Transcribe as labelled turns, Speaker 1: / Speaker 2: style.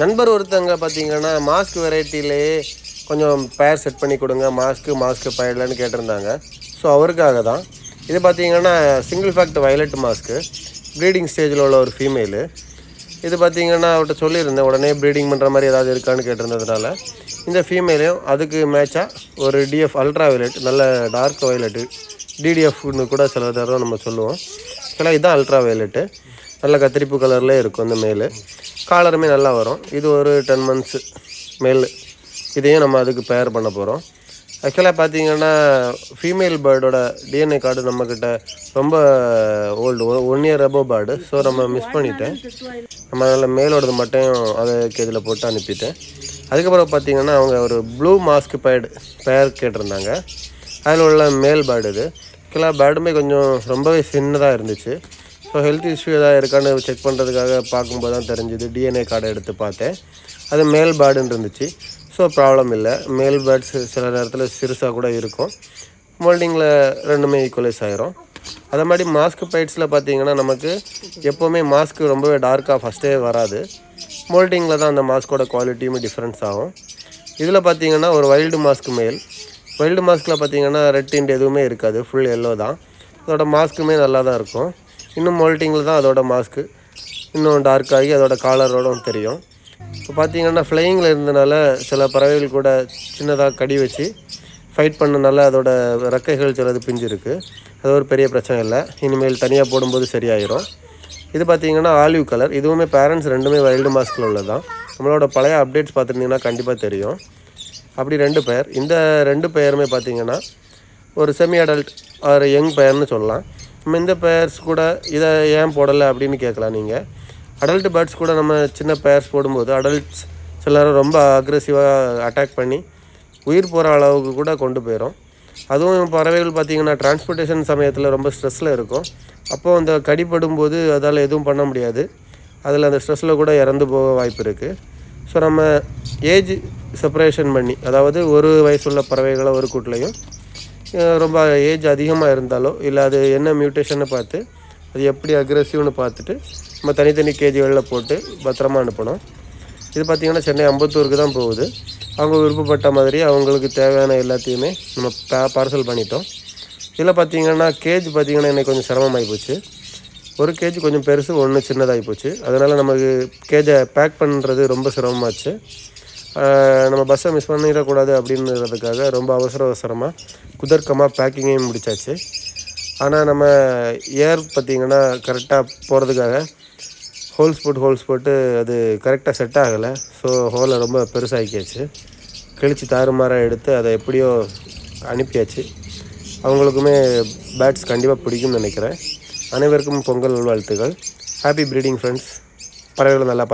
Speaker 1: நண்பர் ஒருத்தங்க பார்த்தீங்கன்னா மாஸ்க் வெரைட்டிலேயே கொஞ்சம் பேர் செட் பண்ணி கொடுங்க மாஸ்க்கு மாஸ்க்கு பயலன்னு கேட்டிருந்தாங்க. ஸோ அவருக்காக தான். இது பார்த்தீங்கன்னா சிங்கிள் ஃபேக்ட் வயலட் மாஸ்க்கு ப்ரீடிங் ஸ்டேஜில் உள்ள ஒரு ஃபீமேலு இது பார்த்தீங்கன்னா அவர்கிட்ட சொல்லியிருந்தேன் உடனே ப்ரீடிங் பண்ணுற மாதிரி ஏதாவது இருக்கான்னு கேட்டிருந்ததுனால. இந்த ஃபீமேலையும் அதுக்கு மேட்சாக ஒரு டிஎஃப் அல்ட்ரா வயலட் நல்ல டார்க் வயலட்டு டிடிஎஃப்னு கூட சில தடவை நம்ம சொல்லுவோம். ஆக்சுவலாக இதுதான் அல்ட்ரா வயலட்டு நல்ல கத்திரிப்பு கலரில் இருக்கும் இந்த மேல். காலருமே நல்லா வரும். இது ஒரு டென் மந்த்ஸு மேல். இதையும் நம்ம அதுக்கு பேர் பண்ண போகிறோம் ஆக்சுவலாக பார்த்தீங்கன்னா ஃபீமேல் பேர்டோட டிஎன்ஏ கார்டு நம்மக்கிட்ட ரொம்ப old one year above bird so நம்ம மிஸ் பண்ணிட்டேன். நம்ம அதில் மேலோடது மட்டும் அதை இதில் போட்டு அனுப்பிட்டேன். அதுக்கப்புறம் பார்த்தீங்கன்னா அவங்க ஒரு ப்ளூ மாஸ்க் பேர்டு பேர் கேட்டிருந்தாங்க. அதில் உள்ள மேல் பேர்டு இது. ஆக்சுவலாக பேர்டுமே கொஞ்சம் ரொம்பவே சின்னதாக இருந்துச்சு. ஸோ ஹெல்த் இஷ்யூ எதாவது இருக்கான்னு செக் பண்ணுறதுக்காக பார்க்கும்போது தான் தெரிஞ்சுது. டிஎன்ஏ கார்டை எடுத்து பார்த்தேன். அது மேல் பேர்டுன்னு இருந்துச்சு. ஸோ ப்ராப்ளம் இல்லை. மேல் பேர்ட்ஸ் சில நேரத்தில் சிறுசாக கூட இருக்கும். மோல்டிங்கில் ரெண்டுமே ஈக்குவலைஸ் ஆகிரும் அதே மாதிரி மாஸ்க் பைட்ஸில் பார்த்தீங்கன்னா நமக்கு எப்போவுமே மாஸ்க் ரொம்பவே டார்க்காக ஃபஸ்ட்டே வராது. மோல்டிங்கில் தான் அந்த மாஸ்கோட குவாலிட்டியுமே டிஃப்ரென்ஸ் ஆகும். இதில் பார்த்தீங்கன்னா ஒரு வைல்டு மாஸ்க் மேல் வைல்டு மாஸ்கில் பார்த்தீங்கன்னா ரெட் டிண்ட் எதுவுமே இருக்காது. ஃபுல் எல்லோ தான். இதோட மாஸ்க்குமே நல்லா தான் இருக்கும். இன்னும் மோல்டிங்கில் தான் அதோட மாஸ்க்கு இன்னும் டார்க் ஆகி அதோட காலரோடும் தெரியும். இப்போ பார்த்தீங்கன்னா ஃப்ளையிங்கில் இருந்தனால சில பறவைகள் கூட சின்னதாக கடி வச்சு ஃபைட் பண்ணனால அதோட ரெக்கைகள் சிலது பிஞ்சிருக்கு. அது ஒரு பெரிய பிரச்சனை இல்லை. இனிமேல் தனியாக போடும்போது சரியாயிரும். இது பார்த்தீங்கன்னா ஆலிவ் கலர் இதுவுமே பேரண்ட்ஸ் ரெண்டுமே வைல்டு மாஸ்கில் உள்ளதான் நம்மளோட பழைய அப்டேட்ஸ் பார்த்துருந்தீங்கன்னா கண்டிப்பாக தெரியும். அப்படி ரெண்டு பெயர் இந்த ரெண்டு பெயருமே பார்த்திங்கன்னா ஒரு செமி அடல்ட் ஒரு யங் பெயர்னு சொல்லலாம். இந்த பேர்ஸ் கூட இதை ஏன் போடலை அப்படின்னு கேட்கலாம் நீங்கள் அடல்ட் பேர்ட்ஸ் கூட நம்ம சின்ன பேர்ஸ் போடும்போது அடல்ட்ஸ் சிலரும் ரொம்ப அக்ரெசிவாக அட்டாக் பண்ணி உயிர் போகிற அளவுக்கு கூட கொண்டு போயிடும் அதுவும் பறவைகள் பார்த்திங்கன்னா டிரான்ஸ்போர்ட்டேஷன் சமயத்தில் ரொம்ப ஸ்ட்ரெஸ்ஸில் இருக்கும். அப்போது அந்த கடிப்படும் போது அதால் எதுவும் பண்ண முடியாது. அதில் அந்த ஸ்ட்ரெஸ்ஸில் கூட இறந்து போக வாய்ப்பு இருக்குது ஸோ நம்ம ஏஜ் செப்பரேஷன் பண்ணி அதாவது ஒரு வயசுள்ள பறவைகளை ஒரு கூட்டிலையும் ரொம்ப ஏஜ் அதிகமாக இருந்தாலோ இல்லை அது என்ன மியூட்டேஷன்னு பார்த்து அது எப்படி அக்ரெசிவ்னு பார்த்துட்டு நம்ம தனித்தனி கேஜிகளில் போட்டு பத்திரமா அனுப்பணும். இது பார்த்திங்கன்னா சென்னை அம்பத்தூருக்கு தான் போகுது. அவங்க விருப்பப்பட்ட மாதிரி அவங்களுக்கு தேவையான எல்லாத்தையுமே நம்ம பா பார்சல் பண்ணிட்டோம். இதில் பார்த்திங்கன்னா கேஜ் பார்த்தீங்கன்னா எனக்கு கொஞ்சம் சிரமமாகி போச்சு. ஒரு கேஜ் கொஞ்சம் பெருசு ஒன்று சின்னதாகி போச்சு. அதனால் நமக்கு கேஜை பேக் பண்ணுறது ரொம்ப சிரமமாச்சு. நம்ம பஸ்ஸை மிஸ் பண்ணிடக்கூடாது அப்படின்றதுக்காக ரொம்ப அவசர அவசரமாக குதர்க்கமாக பேக்கிங்கையும் முடிச்சாச்சு. ஆனால் நம்ம ஏர் பார்த்திங்கன்னா கரெக்டாக போகிறதுக்காக ஹோல்ஸ் போட்டு ஹோல்ஸ் போட்டு அது கரெக்டாக செட் ஆகலை. ஸோ ஹோலை ரொம்ப பெருசாகிக்காச்சு கிழிச்சு தாறுமாறாக எடுத்து அதை எப்படியோ அனுப்பியாச்சு. அவங்களுக்குமே பேட்ஸ் கண்டிப்பாக பிடிக்கும்னு நினைக்கிறேன். அனைவருக்கும் பொங்கல் நல்வாழ்த்துக்கள். ஹாப்பி ப்ரீடிங் ஃப்ரெண்ட்ஸ் பறவைகளை நல்லா